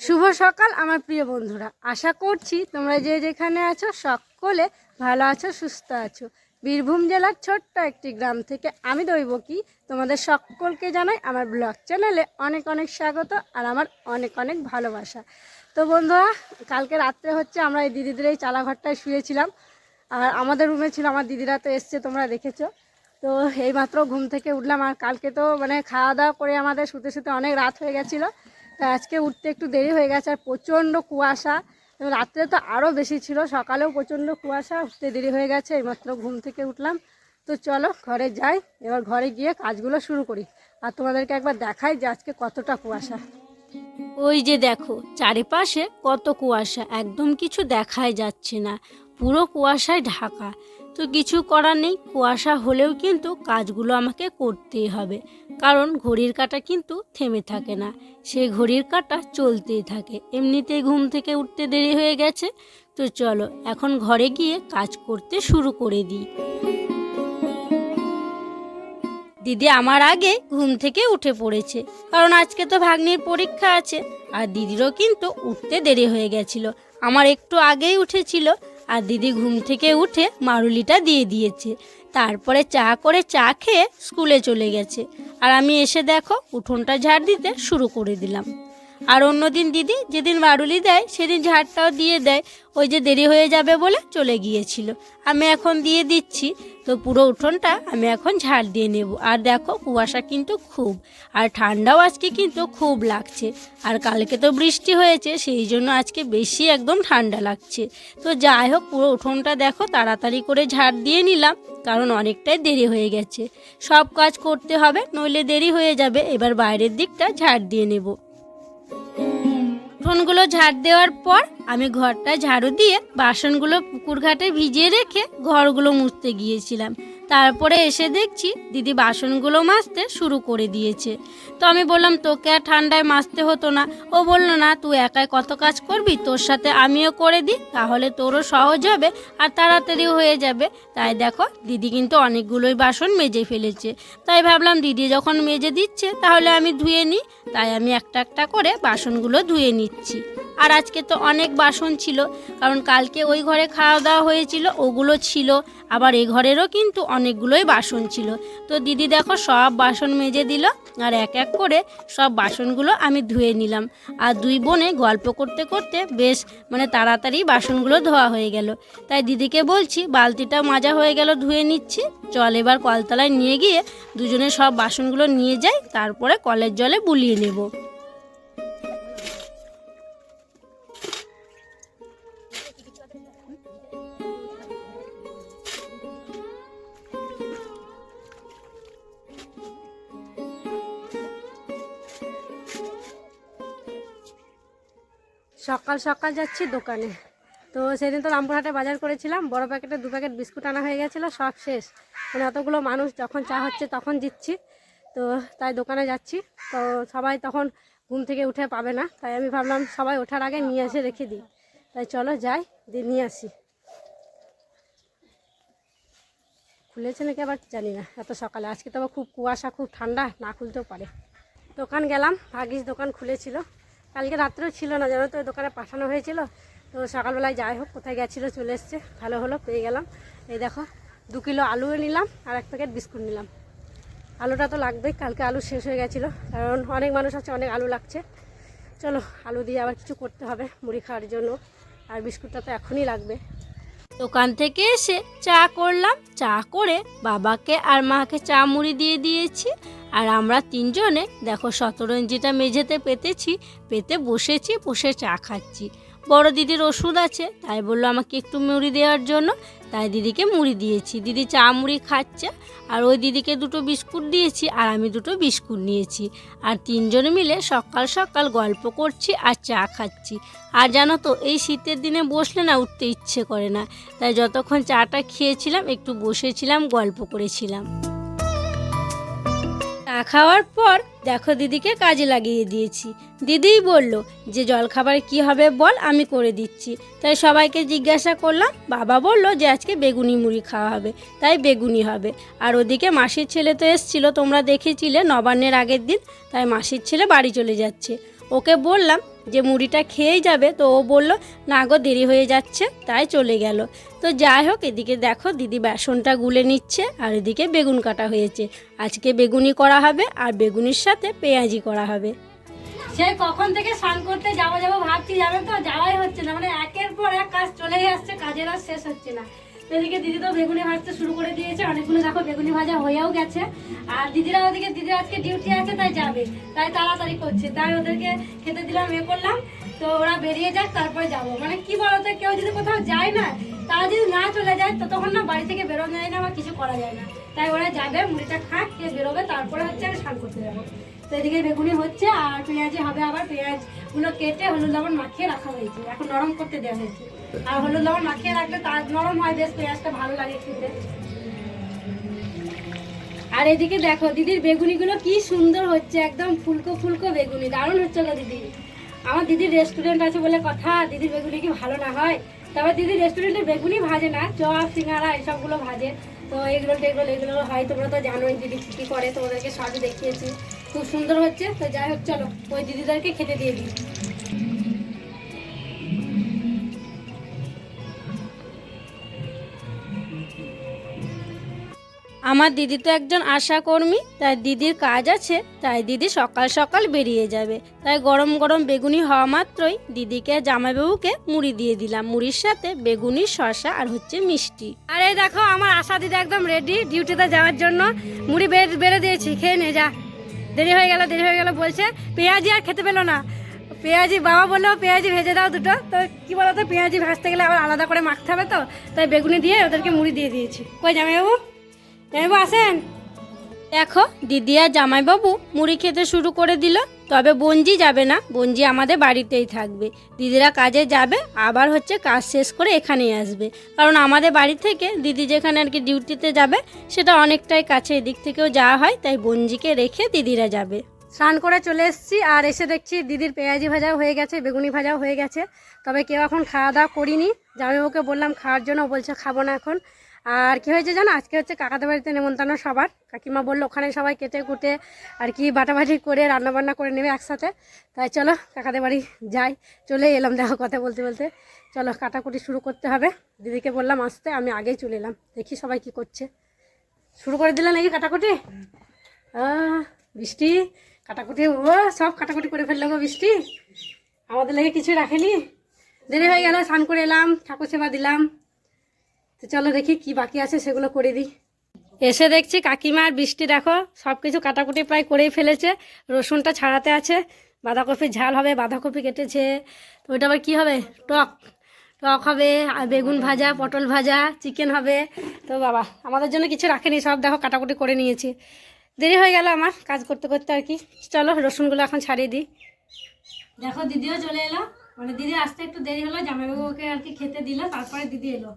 শুভ সকাল, আমার প্রিয় বন্ধুরা। আশা করছি তোমরা যে যেখানে আছো, সকলে ভালো আছো, সুস্থ আছো। বীরভূম জেলার ছোট্ট একটি গ্রাম থেকে আমি দৈবকী। তোমাদের সকলকে জানাই আমার ব্লগ চ্যানেলে অনেক অনেক স্বাগত আর আমার অনেক অনেক ভালোবাসা। তো বন্ধুরা, কালকে রাত্রে হচ্ছে আমরা এই দিদিদের এই চালাঘরটায় শুয়েছিলাম আর আমাদের রুমে ছিল, আমার দিদিরা তো এসছে, তোমরা দেখেছ। তো এইমাত্র ঘুম থেকে উঠলাম আর কালকে তো মানে খাওয়া দাওয়া করে আমাদের শুতে শুতে অনেক রাত হয়ে গেছিল। তা আজকে উঠতে একটু দেরি হয়ে গেছে আর প্রচণ্ড কুয়াশা। রাত্রে তো আরও বেশি ছিল, সকালেও প্রচণ্ড কুয়াশা, উঠতে দেরি হয়ে গেছে, এইমাত্র ঘুম থেকে উঠলাম। তো চলো ঘরে যাই, এবার ঘরে গিয়ে কাজগুলো শুরু করি। আর তোমাদেরকে একবার দেখাই যে আজকে কতটা কুয়াশা। ওই যে দেখো, চারিপাশে কত কুয়াশা, একদম কিছু দেখাই যাচ্ছে না। পুরো কুয়াশায় ঢাকা। তো কিছু করার নেই। কুয়াশা হলেও কিন্তু কাজগুলো আমাকে করতেই হবে। কারণ ঘড়ির কাটা কিন্তু থেমে থাকে না। সেই ঘড়ির কাটা চলতেই থাকে। এমনিতেই ঘুম থেকে উঠতে দেরি হয়ে গেছে। তো চলো, এখন ঘরে গিয়ে কাজ করতে শুরু করে দিই। দিদি আমার আগে ঘুম থেকে উঠে পড়েছে। কারণ আজকে তো ভাগ্নির পরীক্ষা আছে। আর দিদিরও কিন্তু উঠতে দেরি হয়ে গেছিল। আমার একটু আগেই উঠেছিল। আর দিদি ঘুম থেকে উঠে মারুলিটা দিয়ে দিয়েছে। তারপরে চা করে চা খেয়ে স্কুলে চলে গেছে। আর আমি এসে দেখো, উঠোনটা ঝাড় দিতে শুরু করে দিলাম। আর অন্যদিন দিদি যেদিন বারুলি দেয়, সেদিন ঝাড়টাও দিয়ে দেয়। ওই যে দেরি হয়ে যাবে বলে চলে গিয়েছিল। আমি এখন দিয়ে দিচ্ছি, তো পুরো উঠোনটা আমি এখন ঝাড় দিয়ে নেব। আর দেখো, কুয়াশা কিন্তু খুব, আর ঠান্ডাও আজকে কিন্তু খুব লাগছে। আর কালকে তো বৃষ্টি হয়েছে, সেই জন্য আজকে বেশি একদম ঠান্ডা লাগছে। তো যাই হোক, পুরো উঠোনটা দেখো, তাড়াতাড়ি করে ঝাড় দিয়ে নিলাম, কারণ অনেকটাই দেরি হয়ে গেছে। সব কাজ করতে হবে, নইলে দেরি হয়ে যাবে। এবার বাইরের দিকটা ঝাড় দিয়ে নেব। উঠোনগুলো ঝাড় দেওয়ার পর আমি ঘরটা ঝাড়ু দিয়ে বাসনগুলো পুকুর ঘাটে ভিজিয়ে রেখে ঘরগুলো মুছতে গিয়েছিলাম। তারপরে এসে দেখছি দিদি বাসনগুলো মাজতে শুরু করে দিয়েছে। তো আমি বললাম, তোকে আর ঠান্ডায় মাজতে হতো না। ও বলল, না, তুই একাই কত কাজ করবি? তোর সাথে আমিও করে দিই, তাহলে তোরও সহজ হবে আর তাড়াতাড়ি হয়ে যাবে। তাই দেখো, দিদি কিন্তু অনেকগুলোই বাসন মেজে ফেলেছে। তাই ভাবলাম, দিদি যখন মেজে দিচ্ছে, তাহলে আমি ধুয়ে নিই। তাই আমি একটা একটা করে বাসনগুলো ধুয়ে নিচ্ছি। আর আজকে তো অনেক বাসন ছিল, কারণ কালকে ওই ঘরে খাওয়া দাওয়া হয়েছিল, ওগুলো ছিল। আবার এই ঘরেরও কিন্তু অনেকগুলোই বাসন ছিল। তো দিদি দেখো সব বাসন মেজে দিল, আর এক এক করে সব বাসনগুলো আমি ধুয়ে নিলাম। আর দুই বোনে গল্প করতে করতে বেশ মানে তাড়াতাড়ি বাসনগুলো ধোয়া হয়ে গেল। তাই দিদিকে বলছি, বালতিটা মাজা হয়ে গেল, ধুয়ে নিচ্ছি। চল এবার কলতলায় নিয়ে গিয়ে দুজনে সব বাসনগুলো নিয়ে যাই, তারপরে কলের জলে বুলিয়ে নেব। সকাল সকাল যাচ্ছি দোকানে। তো সেদিন তো রামপুরহাটে বাজার করেছিলাম, বড় প্যাকেটে দু প্যাকেট বিস্কুট আনা হয়ে গেছিল, সব শেষ। মানে এতগুলো মানুষ যখন চা হচ্ছে তখন দিচ্ছি তো তাই দোকানে যাচ্ছি। তো সবাই তখন ঘুম থেকে উঠে পাবে না, তাই আমি ভাবলাম সবাই ওঠার আগে নিয়ে এসে রেখে দিই। তাই চলো যাই, দিয়ে নিয়ে আসি। খুলেছে নাকি আবার জানি না, এত সকালে। আজকে তো খুব কুয়াশা, খুব ঠান্ডা, না খুলতেও পারে। দোকান গেলাম ভাগিস দোকান খুলেছিল। কালকে রাত্রেও ছিল না, জানো তো দোকানে পাঠানো হয়েছিল। তো সকালবেলায় যাই হোক, কোথায় গেছিল চলে এসছে। ভালো হলো, পেয়ে গেলাম। এই দেখো, দু কিলো আলুও নিলাম আর এক প্যাকেট বিস্কুট নিলাম। আলুটা তো লাগবেই, কালকে আলু শেষ হয়ে গেছিল। কারণ অনেক মানুষ আছে, অনেক আলু লাগছে। চলো, আলু দিয়ে আবার কিছু করতে হবে মুড়ি খাওয়ার জন্য। আর বিস্কুটটা তো এখনই লাগবে। দোকান থেকে এসে চা করলাম। চা করে বাবাকে আর মাকে চা মুড়ি দিয়ে দিয়েছি। আর আমরা তিনজনে, দেখো শতরঞ্জিটা মেঝেতে পেতেছি, পেতে বসেছি, বসে চা খাচ্ছি। বড় দিদির ওষুধ আছে, তাই বলল আমাকে একটু মুড়ি দেওয়ার জন্য, তাই দিদিকে মুড়ি দিয়েছি। দিদি চা মুড়ি খাচ্ছে, আর ওই দিদিকে দুটো বিস্কুট দিয়েছি, আর আমি দুটো বিস্কুট নিয়েছি। আর তিনজনে মিলে সকাল সকাল গল্প করছি আর চা খাচ্ছি। আর জানো তো, এই শীতের দিনে বসলে না উঠতে ইচ্ছে করে না, তাই যতক্ষণ চাটা খেয়েছিলাম, একটু বসেছিলাম, গল্প করেছিলাম। চা খাওয়ার পর দেখো দিদিকে কাজে লাগিয়ে দিয়েছি। দিদিই বলল, যে জলখাবার কি হবে বল, আমি করে দিচ্ছি। তাই সবাইকে জিজ্ঞাসা করলাম, বাবা বলল যে আজকে বেগুনি মুড়ি খাওয়া হবে, তাই বেগুনি হবে। আর ওদিকে মাসির ছেলে তো এসছিল, তোমরা দেখেছিলে নবান্নের আগের দিন, তাই মাসির ছেলে বাড়ি চলে যাচ্ছে। ওকে বললাম যে মুড়িটা খেয়েই যাবে, তো ও বলল, না গো, দেরি হয়ে যাচ্ছে। তাই চলে গেল। তো যাই হোক, এদিকে দেখো দিদি বেসনটা গুলে নিচ্ছে, আর এদিকে বেগুন কাটা হয়েছে। আজকে বেগুনি করা হবে, আর বেগুনির সাথে পেঁয়াজি করা হবে। সে কখন থেকে স্নান করতে যাব যাব ভাবছি যাবে তো? যাওয়াই হচ্ছে না। মানে একের পর এক কাজ চলেই আসছে, কাজের আর শেষ হচ্ছে না। এদিকে দিদি তো বেগুনি ভাজতে শুরু করে দিয়েছে, অনেকগুলো দেখো বেগুনি ভাজা হয়েও গেছে। আর দিদিরা ওদিকে দিদির আজকে ডিউটি আছে, তাই যাবে। তাই তাড়াতাড়ি করছে। তাই ওদেরকে খেতে দিলাম, এ করলাম। তো ওরা বেরিয়ে যাক, তারপরে যাব। মানে কি বলতো, কেউ যদি কোথাও যায় না, তারা যদি না চলে যায় তো তখন না বাড়ি থেকে বেরোনো যায় না বা কিছু করা যায় না। তাই ওরা যাবে, মুড়িটা খাক, খেয়ে বেরোবে, তারপরে হচ্ছে আমি স্নান করতে যাব। তো এদিকে বেগুনি হচ্ছে আর পেঁয়াজি হবে আবার পেঁয়াজ। গুলো কেটে হলুদ লবণ মাখিয়ে রাখা হয়েছে। এখন নরম করতে দেওয়া হয়েছে। আর হলুদ লবণ মাখিয়ে রাখলে তার নরম হয় বেশ, পেঁয়াজটা ভালো লাগে খেতে। আর এদিকে দেখো, দিদির বেগুনিগুলো কি সুন্দর হচ্ছে, একদম ফুলকো ফুলকো বেগুনি। দারুণ হচ্ছে গো দিদি। আমার দিদির রেস্টুরেন্ট আছে বলে কথা, দিদির বেগুনি কি ভালো না হয়? তবে দিদির রেস্টুরেন্টে বেগুনি ভাজে না, চপ, সিঙ্গারা, এসবগুলো ভাজে। তো এগুলো টেগুলো এগুলো হয়, তোমরা তো জানোই দিদি কী কী করে, তোমাদেরকে সবই দেখিয়েছি। খুব সুন্দর হচ্ছে তো যাই হোক চলো ওই দিদিদেরকে খেতে দিয়ে দিই। আমার দিদি তো একজন আশাকর্মী তাই দিদির কাজ আছে তাই দিদি সকাল সকাল বেরিয়ে যাবে। তাই গরম গরম বেগুনি হওয়া মাত্রই দিদিকে জামাইবাবুকে মুড়ি দিয়ে দিলাম। মুড়ির সাথে বেগুনি শসা আর হচ্ছে মিষ্টি। আর এই দেখো আমার আশা দিদি একদম রেডি ডিউটিতে যাওয়ার জন্য মুড়ি বেড়ে দিয়েছি খেয়ে নে যা। দেরি হয়ে গেল, দেরি হয়ে গেল বলছে, পেঁয়াজি আর খেতে পেল না। পেঁয়াজি বাবা বলল, পেঁয়াজি ভেজে দাও দুটো। তো কি তো পেঁয়াজি ভাজতে গেলে আবার আলাদা করে মাখতে হবে তো, তাই বেগুনি দিয়ে ওদেরকে মুড়ি দিয়ে দিয়েছি। কই জামাইবাবু? জামাইবাবু আসেন? দেখো, দিদি আর জামাইবাবু মুড়ি খেতে শুরু করে দিল। তবে বঞ্জি যাবে না বঞ্জি আমাদের বাড়িতেই থাকবে। দিদিরা কাজে যাবে, আবার হচ্ছে কাজ শেষ করে এখানেই আসবে। কারণ আমাদের বাড়ি থেকে দিদি যেখানে আর কি ডিউটিতে যাবে, সেটা অনেকটাই কাছে এদিক থেকেও যাওয়া হয়, তাই বঞ্জিকে রেখে দিদিরা যাবে। স্নান করে চলে এসেছি, আর এসে দেখছি দিদির পেঁয়াজি ভাজাও হয়ে গেছে, বেগুনি ভাজাও হয়ে গেছে। তবে কেউ এখন খাওয়া দাওয়া করিনি জামাইবাবুকে বললাম, খাওয়ার জন্য বলছে, খাব না এখন। আর কি হয়েছে জানো? আজকে হচ্ছে কাকাদের বাড়িতে নেমন্তন্ন সবার। কাকিমা বলল, ওখানে সবাই কেটে কুটে আর কি বাটাবাটি করে, রান্নাবান্না করে নেবে একসাথে। তাই চলো, কাকাদের বাড়ি যাই। চলে এলাম দেখো কথা বলতে বলতে। চলো, কাটাকুটি শুরু করতে হবে। দিদিকে বললাম, আসতে, আমি আগেই চলে এলাম। দেখি সবাই কি করছে। শুরু করে দিলে নাকি কাটাকুটি? বৃষ্টি, কাটাকুটি, ও, সব কাটাকুটি করে ফেলল গো বৃষ্টি। আমাদের লেগে কিছু রাখেনি। দেরি হয়ে গেল, স্নান করে এলাম, ঠাকুর সেবা দিলাম। তো চলো দেখি কি বাকি আছে, সেগুলো করে দিই। এসে দেখছি কাকিমা আর বৃষ্টি, দেখো সব কিছু কাটাকুটি প্রায় করেই ফেলেছে। রসুনটা ছাড়াতে আছে, বাঁধাকপির ঝাল হবে, বাঁধাকপি কেটেছে। তো ওইটা আবার কী হবে? টক টক হবে, আর বেগুন ভাজা, পটল ভাজা, চিকেন হবে। তো বাবা, আমাদের জন্য কিছু রাখেনি, সব দেখো কাটাকুটি করে নিয়েছি। দেরি হয়ে গেল আমার কাজ করতে করতে আর কি। চলো রসুনগুলো এখন ছাড়িয়ে দিই। দেখো দিদিও চলে এলো। মানে দিদি আসতে একটু দেরি হলো, জামাইবাবুকে আর কি খেতে দিল, তারপরে দিদি এলো।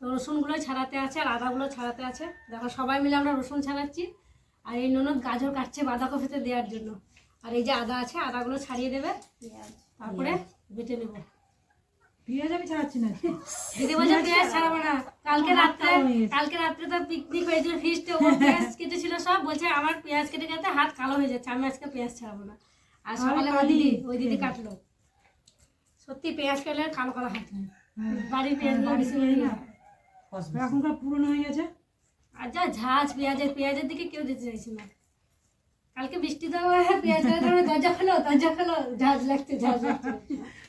তো রসুনগুলো ছাড়াতে আছে আর আদাগুলো ছাড়াতে আছে। দেখো সবাই মিলে আমরা রসুন ছাড়াচ্ছি। আর এই ননদ গাজর কাটছে বাঁধাকপিতে দেওয়ার জন্য। আর এই যে আদা আছে আদাগুলো ছাড়িয়ে দেবে। তারপরে বেটে নেব। পেঁয়াজ আমি ছাড়াচ্ছি না। দিদি বলছে পেঁয়াজ ছাড়াবো না। কালকে রাত্রে কালকে রাত্রে তো পিকনিক হয়েছিল ফিস্টে ও পেঁয়াজ কেটেছিল সব। বলছে আমার পেঁয়াজ কেটে কেটে হাত কালো হয়ে যাচ্ছে আমি আজকে পেঁয়াজ ছাড়াবো না। আর সকালে ওই দিদি ওই দিদি কাটলো। সত্যি পেঁয়াজ কাটলে কালো কালো হাত বাড়ির পেঁয়াজ বেশি হয়ে যায় এখনকার পুরনো হয়ে গেছে? আর যা ঝাঁজ পেঁয়াজের পেঁয়াজের দিকে কেউ দিতে চাইছে না। কালকে বৃষ্টি পেঁয়াজ দরজা খোলো দরজা খোলো ঝাঁজ লাগছে ঝাঁজ লাগছে।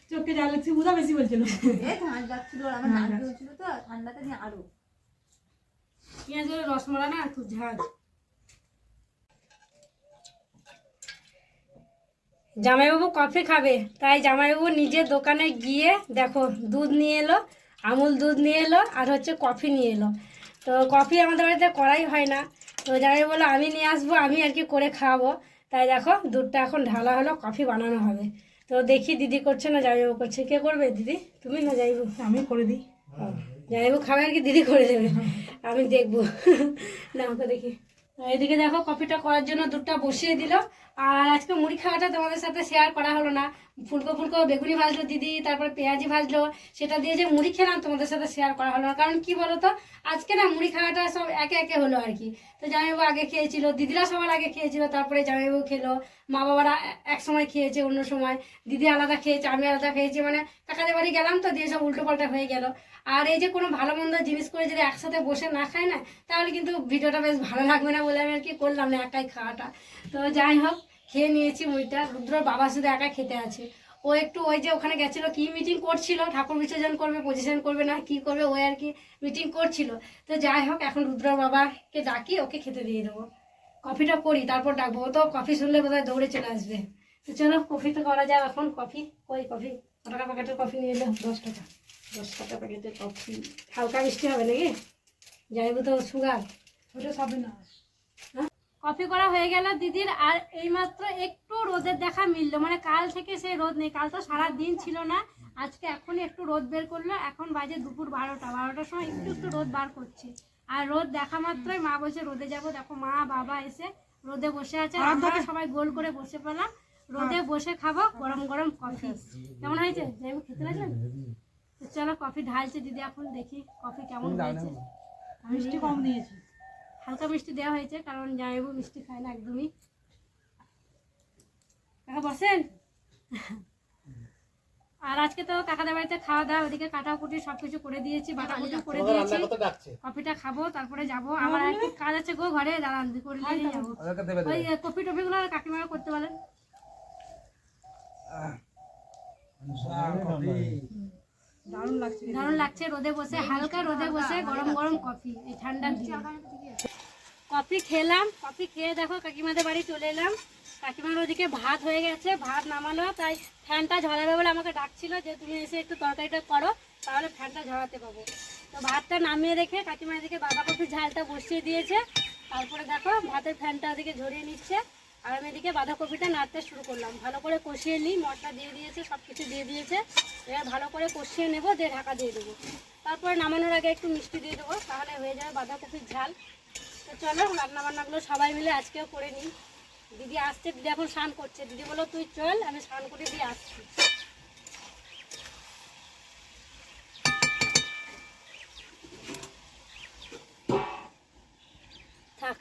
চোখে যা লাগছে উদা বেশি বলছিল। ঠান্ডা লাগছিল আমার নাক চলছিল তো ঠান্ডাতে নিয়ে আরও। পেঁয়াজের রসমলা না খুব ঝাঁজ। জামাইবাবু কফি খাবে তাই জামাইবাবু নিজের দোকানে গিয়ে দেখো দুধ নিয়ে এলো আমুল দুধ নিয়ে এলো আর হচ্ছে কফি নিয়ে এলো। তো কফি আমাদের বাড়িতে করাই হয় না। তো যাই বলল আমি নিয়ে আসব আমি আর কি করে খাওয়াবো? তাই দেখো দুধটা এখন ঢালা হলো কফি বানানো হবে। তো দেখি দিদি করছে না জামাইবাবু করছে। কে করবে দিদি? তুমি না জামাইবাবু? আমি করে দিই। যাইবো খাবে আর কি দিদি করে দেবে। আমি দেখব। না ওকে দেখি। এদিকে দেখো, কফিটা করার জন্য দুধটা বসিয়ে দিল। আর আজকে মুড়ি খাওয়াটা তোমাদের সাথে শেয়ার করা হলো না। ফুলকো ফুলকো, বেগুনি ভাজলো দিদি, তারপরে পেঁয়াজি ভাজলো। সেটা দিয়ে যে মুড়ি খেলাম, তোমাদের সাথে শেয়ার করা হলো না। কারণ কি বলো তো আজকে না মুড়ি খাওয়াটা সব একে একে হলো আর কি। তো জামাইবাবু আগে খেয়েছিল, দিদিরা সবার আগে খেয়েছিল, তারপরে জামাইবাবু খেলো। মা বাবারা এক সময় খেয়েছে, অন্য সময়। দিদি আলাদা খেয়েছে, আমি আলাদা খেয়েছি। মানে কাকাদের বাড়ি গেলাম তো, দিয়ে সব উল্টো পাল্টা হয়ে গেল। আর এই যে কোনো ভালো মন্দ জিনিস করে যদি একসাথে বসে না খায় না, তাহলে কিন্তু ভিডিওটা বেশ ভালো লাগবে না বলে আমি আর কি করলাম না একাই খাওয়াটা। তো যাই হোক, খেয়ে নিয়েছি মুড়িটা। রুদ্র বাবা শুধু একা খেতে আছে। ও একটু ওই যে ওখানে গেছিল, কি মিটিং করছিল? ঠাকুর বিসর্জন করবে পজিশন করবে না, কি করবে? ওই আর কি মিটিং করছিল। তো যাই হোক, এখন রুদ্রর বাবাকে ডাকি, ওকে খেতে দিয়ে দেবো। কফিটা করি, তারপর ডাকবো। ও তো কফি শুনলে বোধহয় দৌড়ে চলে আসবে। তো চলো, কফি তো করা যায় এখন। কফি ওই কফি? টাকা প্যাকেটের কফি নিয়ে এলো? দশ টাকা। দশ টাকা প্যাকেটের কফি হালকা মিষ্টি হবে নাকি? যাইবো তো সুগার। ওটা সবে না। কফি করা হয়ে গেল দিদির আর এইমাত্র একটু রোদের দেখা মিললো। মানে কাল থেকে সে রোদ নেই। কাল তো সারা দিন ছিল না। আজকে এখনই একটু রোদ বের করল। এখন বাজে দুপুর বারোটা। বারোটার সময় একটু একটু রোদ বার করছে। আর রোদ দেখা মাত্রই মা বলছে রোদে যাব। দেখো মা বাবা এসে রোদে বসে আছে। আমরা সবাই গোল করে বসে পেলাম। রোদে বসে খাব গরম গরম কফি। কেমন হয়েছে? যাইবো খেতে লাগলেন তো চলো কফি ঢালছে দিদি এখন দেখি কফি কেমন হয়েছে। মিষ্টি কম দিয়েছি হালকা মিষ্টি দেওয়া হয়েছে কারণ জামাইবু মিষ্টি খায় না একদমই। কাকা বসেন। আর আজকে তো কাকাদের বাড়িতে খাওয়া দাওয়া ওদিকে কাটাকুটি সবকিছু করে দিয়েছি বাটা বাটাকুটি করে দিয়েছি। কফিটা খাব তারপরে যাব। আমার একটু কাজ আছে গো ঘরে দাঁড়ান করে নিয়ে যাব। ওই কফি টফিগুলো কাকিমারা করতে বলেন। দারুণ লাগছে দারুণ লাগছে রোদে বসে হালকা রোদে বসে গরম গরম কফি এই ঠান্ডার কফি খেলাম কফি খেয়ে দেখো কাকিমাদের বাড়ি চলে এলাম। কাকিমার ওদিকে ভাত হয়ে গেছে ভাত নামালো তাই ফ্যানটা ঝরাবে বলে আমাকে ডাকছিল যে তুমি এসে একটু তরকারিটা করো তাহলে ফ্যানটা ঝরাতে পাবো। তো ভাতটা নামিয়ে রেখে কাকিমা এদিকে বাঁধাকপির ঝালটা বসিয়ে দিয়েছে তারপরে দেখো ভাতের ফ্যানটা ওদিকে ঝরিয়ে নিচ্ছে। আর আমি এদিকে বাঁধাকপিটা নাড়তে শুরু করলাম। ভালো করে কষিয়ে নিই, মশলা দিয়ে দিয়েছে সব কিছু দিয়ে দিয়েছে। এবার ভালো করে কষিয়ে নেব, দিয়ে ঢাকা দিয়ে দেবো। তারপরে নামানোর আগে একটু মিষ্টি দিয়ে দেবো, তাহলে হয়ে যাবে বাঁধাকপির ঝাল। তো চলো রান্না বান্নাগুলো সবাই মিলে আজকেও করে নিই। দিদি আসছে, দিদি এখন স্নান করছে। দিদি বলো তুই চল, আমি স্নান করে দিয়ে আসছি।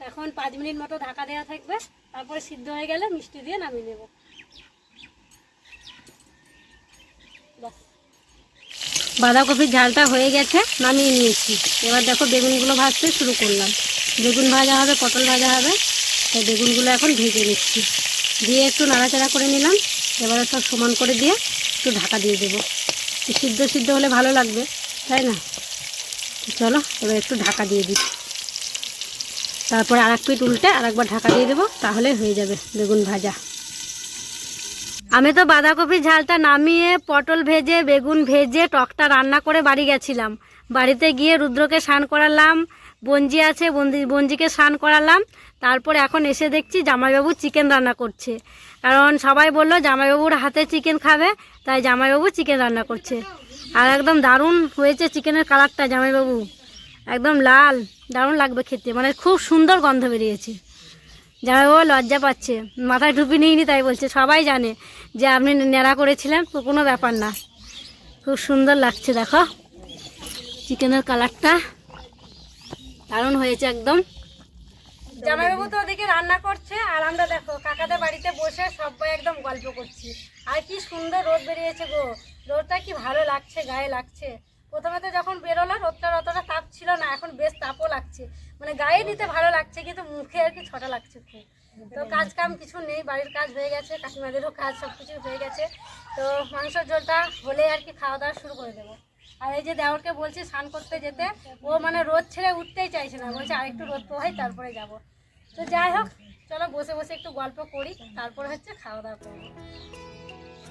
এখন পাঁচ মিনিট মতো ঢাকা দেওয়া থাকবে। তারপরে সিদ্ধ হয়ে গেলে মিষ্টি দিয়ে নামিয়ে নেব। বাঁধাকপির ঝালটা হয়ে গেছে, নামিয়ে নিয়েছি। এবার দেখো বেগুনগুলো ভাজতে শুরু করলাম। বেগুন ভাজা হবে, পটল ভাজা হবে। তাই বেগুনগুলো এখন ভেজে নিচ্ছি। দিয়ে একটু নাড়াচাড়া করে নিলাম। এবারে সব সমান করে দিয়ে একটু ঢাকা দিয়ে দেবো। সিদ্ধ সিদ্ধ হলে ভালো লাগবে, তাই না? চলো, এবার একটু ঢাকা দিয়ে দিই তারপরে আর এক পিঠ উল্টে আর একবার ঢাকা দিয়ে দেবো, তাহলে হয়ে যাবে বেগুন ভাজা। আমি তো বাঁধাকপির ঝালটা নামিয়ে পটল ভেজে, বেগুন ভেজে, টকটা রান্না করে বাড়ি গেছিলাম। বাড়িতে গিয়ে রুদ্রকে স্নান করালাম বঞ্জি আছে, বন্দি বঞ্জিকে স্নান করালাম। তারপরে এখন এসে দেখছি জামাইবাবু চিকেন রান্না করছে। কারণ সবাই বলল, জামাইবাবুর হাতে চিকেন খাবে, তাই জামাইবাবু চিকেন রান্না করছে। আর একদম দারুণ হয়েছে চিকেনের কালারটা, জামাইবাবু। একদম লাল, দারুণ লাগবে খেতে। মানে খুব সুন্দর গন্ধ বেরিয়েছে। জামাইবাবু লজ্জা পাচ্ছে, মাথায় টুপি নিইনি তাই বলছে, সবাই জানে যে আপনি নেড়া করেছিলেন কোনো ব্যাপার না। খুব সুন্দর লাগছে, দেখো। চিকেনের কালারটা দারুণ হয়েছে একদম। জামাইবাবু তো ওদিকে রান্না করছে, আর আমরা দেখো, কাকাদের বাড়িতে বসে সবাই একদম গল্প করছি। আর কি সুন্দর রোদ বেরিয়েছে গো। রোদটা কি ভালো লাগছে, গায়ে লাগছে। প্রথমে তো যখন বেরোলো রোদটার অতটা তাপ ছিল না, এখন বেশ তাপও লাগছে। মানে গায়ে নিতে ভালো লাগছে, কিন্তু মুখে আর কি ছটা লাগছে খুব। তো কাজ কাম কিছু নেই, বাড়ির কাজ হয়ে গেছে, কাকিমাদেরও কাজ সব কিছু হয়ে গেছে। তো মাংসের ঝোলটা হলে আর কি খাওয়া দাওয়া শুরু করে দেবো। আর এই যে দেওরকে বলছি স্নান করতে যেতে, ও মানে রোদ ছেড়ে উঠতেই চাইছে না, বলছে আরেকটু রোদ পোহাই, তারপরে যাব। তো যাই হোক, চলো বসে বসে একটু গল্প করি, তারপরে হচ্ছে খাওয়া দাওয়া করব।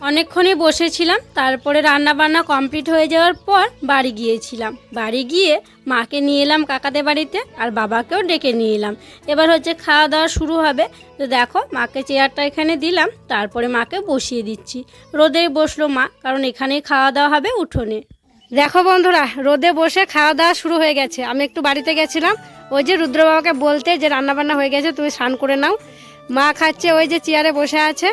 অনেকক্ষণই বসেছিলাম, তারপরে রান্না বান্না কমপ্লিট হয়ে যাওয়ার পর বাড়ি গিয়েছিলাম। বাড়ি গিয়ে মাকে নিয়ে এলাম কাকাদের বাড়িতে আর বাবাকেও ডেকে নিয়ে এলাম। এবার হচ্ছে খাওয়া দাওয়া শুরু হবে। তো দেখো, মাকে চেয়ারটা এখানে দিলাম, তারপরে মাকে বসিয়ে দিচ্ছি। রোদে বসল মা, কারণ এখানেই খাওয়া দাওয়া হবে উঠোনে। দেখো বন্ধুরা, রোদে বসে খাওয়া দাওয়া শুরু হয়ে গেছে। আমি একটু বাড়িতে গেছিলাম, ওই যে রুদ্র বাবাকে বলতে যে রান্না বান্না হয়ে গেছে, তুমি স্নান করে নাও। মা খাচ্ছে, ওই যে চেয়ারে বসে আছে।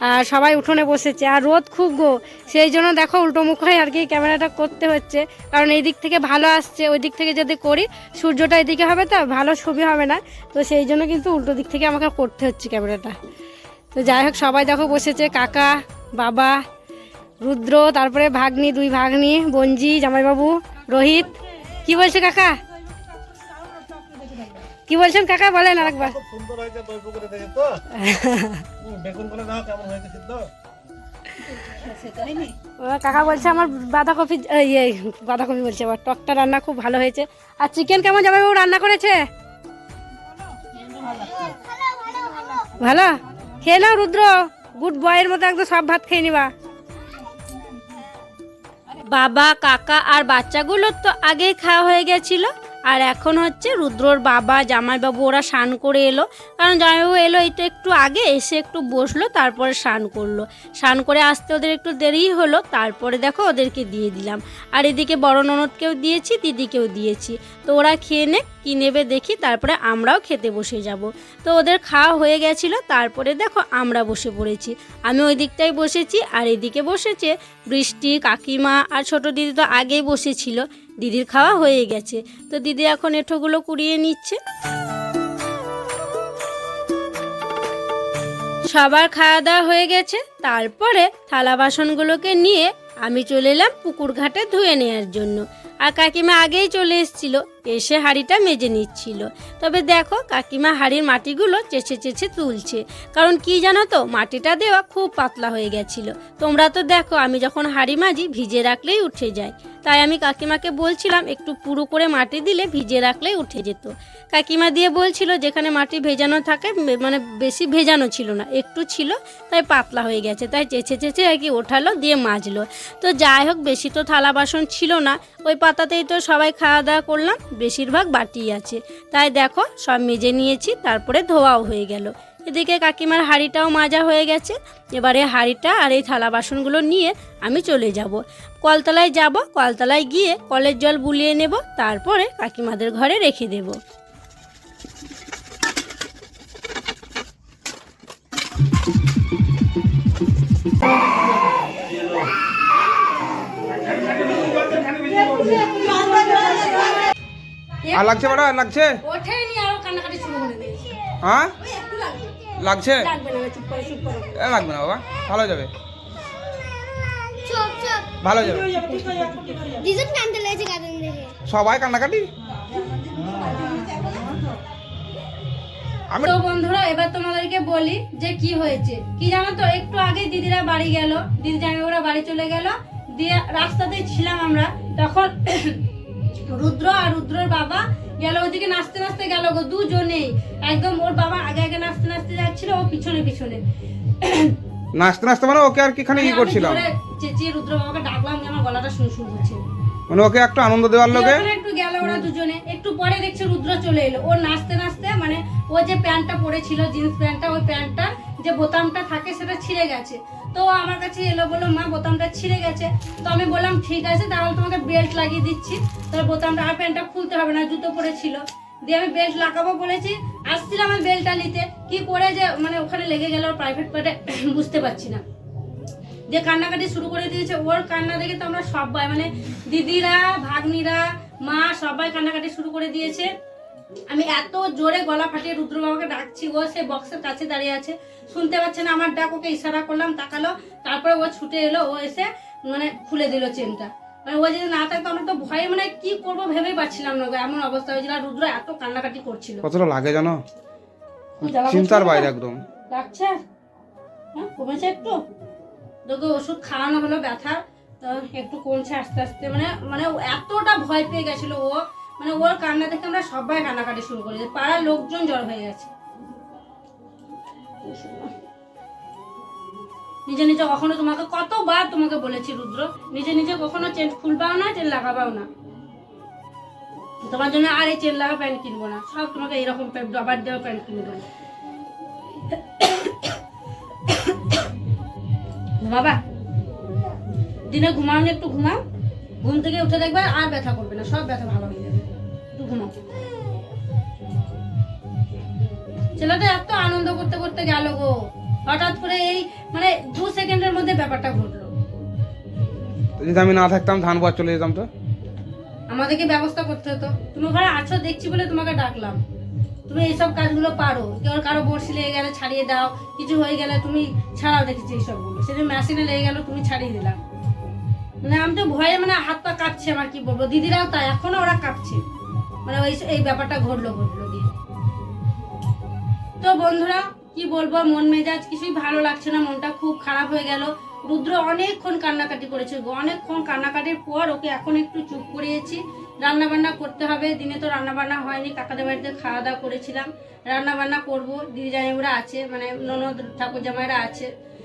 আর সবাই উঠোনে বসেছে। আর রোদ খুব গো। সেই জন্য দেখো উল্টো মুখ হয়ে আর কি ক্যামেরাটা করতে হচ্ছে। কারণ এই দিক থেকে ভালো আসছে, ওই দিক থেকে যদি করি, সূর্যটা এদিকে হবে তো, ভালো ছবি হবে না। তো সেই জন্য কিন্তু উল্টো দিক থেকে আমাকে করতে হচ্ছে ক্যামেরাটা। তো যাই হোক, সবাই দেখো বসেছে, কাকা, বাবা, রুদ্র, তারপরে ভাগ্নি, দুই ভাগ্নি বঞ্জি জামাইবাবু, রোহিত। কি বলছে কাকা? কি বলছেন কাকা? বলেন আরেকবার। খুব সুন্দর হয়েছে দই পুকুরে থেকে তো? বেগুন করে দাও কেমন হয়েছে সিদ্ধ? ও কাকা বলছে আমার বাঁধাকপি ইয়ে বাঁধাকপি বলছে আবার টকটা রান্না খুব ভালো হয়েছে। আর চিকেন কেমন জামাইবাবু রান্না করেছে? ভালো? খেয়ে নাও রুদ্র। গুড বয়ের মতো একদম সব ভাত খেয়ে নিবা। বাবা কাকা আর বাচ্চাগুলোর তো আগেই খাওয়া হয়ে গেছিল। আর এখন হচ্ছে রুদ্রর বাবা, জামাইবাবু ওরা স্নান করে এলো। কারণ জামাইবাবু এলো তো একটু আগে, এসে একটু বসল, তারপরে স্নান করল। স্নান করে আসতে ওদের একটু দেরিই হলো, তারপরে দেখো ওদেরকে দিয়ে দিলাম। আর এদিকে বড় ননদকেও দিয়েছি, দিদিকেও দিয়েছি। তো ওরা খেয়ে নে, কী নেবে দেখি, তারপরে আমরাও খেতে বসে যাব। তো ওদের খাওয়া হয়ে গেছিল, তারপরে দেখো আমরা বসে পড়েছি। আমি ওই দিকটাই বসেছি, আর এদিকে বসেছে বৃষ্টি, কাকিমা আর ছোট দিদি তো আগেই বসেছিল। দিদির খাওয়া হয়ে গেছে। তো দিদি এখন এঁঠোগুলো কুড়িয়ে নিচ্ছে। সবার খাওয়া দাওয়া হয়ে গেছে। তারপরে থালা বাসনগুলোকে নিয়ে আমি চলে এলাম পুকুর ঘাটে ধুয়ে নেওয়ার জন্য। আর কাকিমা আগেই চলে এসেছিল, এসে হাঁড়িটা মেজে নিচ্ছিল। তবে দেখো, কাকিমা হাঁড়ির মাটিগুলো চেঁচে চেঁচে তুলছে। কারণ কি জানো তো, মাটিটা দেওয়া খুব পাতলা হয়ে গেছিল। তোমরা তো দেখো, আমি যখন হাঁড়ি মাজি, ভিজে রাখলেই উঠে যায়। তাই আমি কাকিমাকে বলছিলাম, একটু পুরো করে মাটি দিলে ভিজে রাখলেই উঠে যেত। কাকিমা দিয়ে বলছিল, যেখানে মাটি ভেজানো থাকে মানে বেশি ভেজানো ছিল না, একটু ছিল, তাই পাতলা হয়ে গেছে। তাই চেঁচে চেঁচে আর কি ওঠালো, দিয়ে মাজলো। তো যাই হোক, বেশি তো থালা বাসন ছিল না, ওই পাতাতেই তো সবাই খাওয়া দাওয়া করলাম, বেশিরভাগ বাটি আছে। তাই দেখো, সব মেজে নিয়েছি, তারপরে ধোয়াও হয়ে গেল। এদিকে কাকিমার হাঁড়িটাও মাজা হয়ে গেছে। এবারে হাঁড়িটা আর এই থালা বাসনগুলো নিয়ে আমি চলে যাব। কলতলায় যাব, কলতলায় গিয়ে কলের জল বুলিয়ে নেব, তারপরে কাকিমাদের ঘরে রেখে দেব। আর লাগছে বাড়া আর লাগছে? ওঠেনি আরও কান্নাকাটি শুরু করে দিয়েছে। হ্যাঁ? লাগছে? লাগবে না চুপ করে চুপ করে। এ লাগবে না বাবা ভালো যাবে। ভালো যাবে। সবাই কান্নাকাটি? আমি তো বন্ধুরা এবার তোমাদেরকে বলি যে কি হয়েছে। কি জানো তো একটু আগে দিদিরা বাড়ি গেল। দিদি জামাইবাবুরা বাড়ি চলে গেল। দিয়ে রাস্তাতেই ছিলাম আমরা। তখন রুদ্র আর রুদ্রর বাবা গেল ওদিকে নাচতে নাচতে গেল গো দুজনেই একদম ওর বাবা আগে আগে নাচতে নাচতে যাচ্ছিল ও পিছনে পিছনে। নাচতে নাচতে মানে ওকে আর কি খানে কি আমি করছিলাম? চেঁচিয়ে রুদ্র বাবাকে ডাকলাম যে আমার গলাটা শুন শুন হচ্ছে। মানে ওকে একটু আনন্দ দেওয়ার লোকে? একটু গেল ওরা দুজনে। একটু পরে দেখছে রুদ্র চলে এলো। ও নাচতে নাচতে মানে ও যে প্যান্টটা পরেছিল জিন্স প্যান্টটা ওই প্যান্টটা যে বোতামটা থাকে সেটা ছিঁড়ে গেছে। তো আমার কাছে এলো বলল, মা, বোতামটা ছিঁড়ে গেছে। তো আমি বললাম, ঠিক আছে, তাহলে তোমাকে বেল্ট লাগিয়ে দিচ্ছি। তাহলে বোতামটা, আর প্যান্টটা খুলতে হবে না, জুতো পরেছিল দিয়ে আমি বেল্ট লাগাবো বলেছি আসছিলাম আমি বেল্টটা নিতে। কি করে যে মানে ওখানে লেগে গেল প্রাইভেট পার্টে বুঝতে পারছি না। যে কান্নাকাটি শুরু করে দিয়েছে, ওর কান্না দেখে তো আমরা সবাই মানে দিদিরা, ভাগ্নিরা, মা সবাই কান্নাকাটি শুরু করে দিয়েছে। আমি এত জোরে গলা ফাটিয়ে রুদ্র বাবাকে ডাকছি ও সে বক্সের কাছে দাঁড়িয়ে আছে। শুনতে পাচ্ছে না আমার ডাক ওকে ইশারা করলাম তাকালো তারপরে ও ছুটে এলো ও এসে মানে খুলে দিল চেনটা মানে ও যদি না থাকতো আমরা তো ভয়ে মানে কি করব ভেবেই পাচ্ছিলাম না এমন অবস্থা হয়েছিল আর রুদ্র এত কান্নাকাটি করছিল। কতটা লাগে জানো? চিন্তার বাইরে একদম। লাগছে হ্যাঁ কমেছে একটু? তোকে ওষুধ খাওয়ানো হলো ব্যথা তো একটু কমছে আস্তে আস্তে মানে মানে এতটা ভয় পেয়ে গেছিল ও মানে ওর কান্না দেখে আমরা সবাই কান্নাকাটি শুরু করেছি পাড়ার লোকজন জড় হয়ে গেছে। নিজে নিজে কখনো তোমাকে কতবার তোমাকে বলেছি, রুদ্র, নিজে নিজে কখনো চেন খুলবাও না, চেন লাগাবাও না। তোমার জন্য আর এই চেন লাগা প্যান্ট কিনবো না, সব তোমাকে এরকম রবার দেওয়া প্যান্ট কিনে দেবো। বাবা, দিনে ঘুমানো একটু, ঘুমাও। ঘুম থেকে উঠে দেখবে আর ব্যথা করবে না, সব ব্যথা ভালো হয়ে ঘুমাও। ছেলেটা এত আনন্দ করতে করতে গেল গো। হঠাৎ করে এই মানে দু সেকেন্ডের মধ্যে ব্যাপারটা ঘটলো। যদি আমি না থাকতাম ধান বোয়া চলে যেতাম তো? আমাদেরকে ব্যবস্থা করতে হতো। তুমি ওখানে আছো দেখছি বলে তোমাকে ডাকলাম। তুমি এইসব কাজগুলো পারো। কেউ কারও বড়শি লেগে গেলে ছাড়িয়ে দাও। কিছু হয়ে গেলে তুমি ছাড়াও দেখেছি এইসবগুলো। সেদিন মেশিনে লেগে গেল তুমি ছাড়িয়ে দিলাম। মানে আমি তো ভয়ে মানে হাত পা কাঁপছে আমার কি বলব? দিদিরাও তাই এখনও ওরা কাঁপছে। মানে ওই এই ব্যাপারটা ঘটলো ঘটলো দিয়ে তো বন্ধুরা, কি বলব, মন মেজাজ কিছুই ভালো লাগছে না, মনটা খুব খারাপ হয়ে গেল। রুদ্র অনেকক্ষণ কান্নাকাটি করেছে, অনেকক্ষণ কান্নাকাটির পর ওকে এখন একটু চুপ করিয়েছি। রান্না বান্না করতে হবে, দিনে তো রান্না বান্না হয়নি, কাকাদের বাড়িতে খাওয়া দাওয়া করেছিলাম। রান্না বান্না করব, দিদি জামাইরা আছে মানে ননদ ঠাকুর জামাইরা আছে।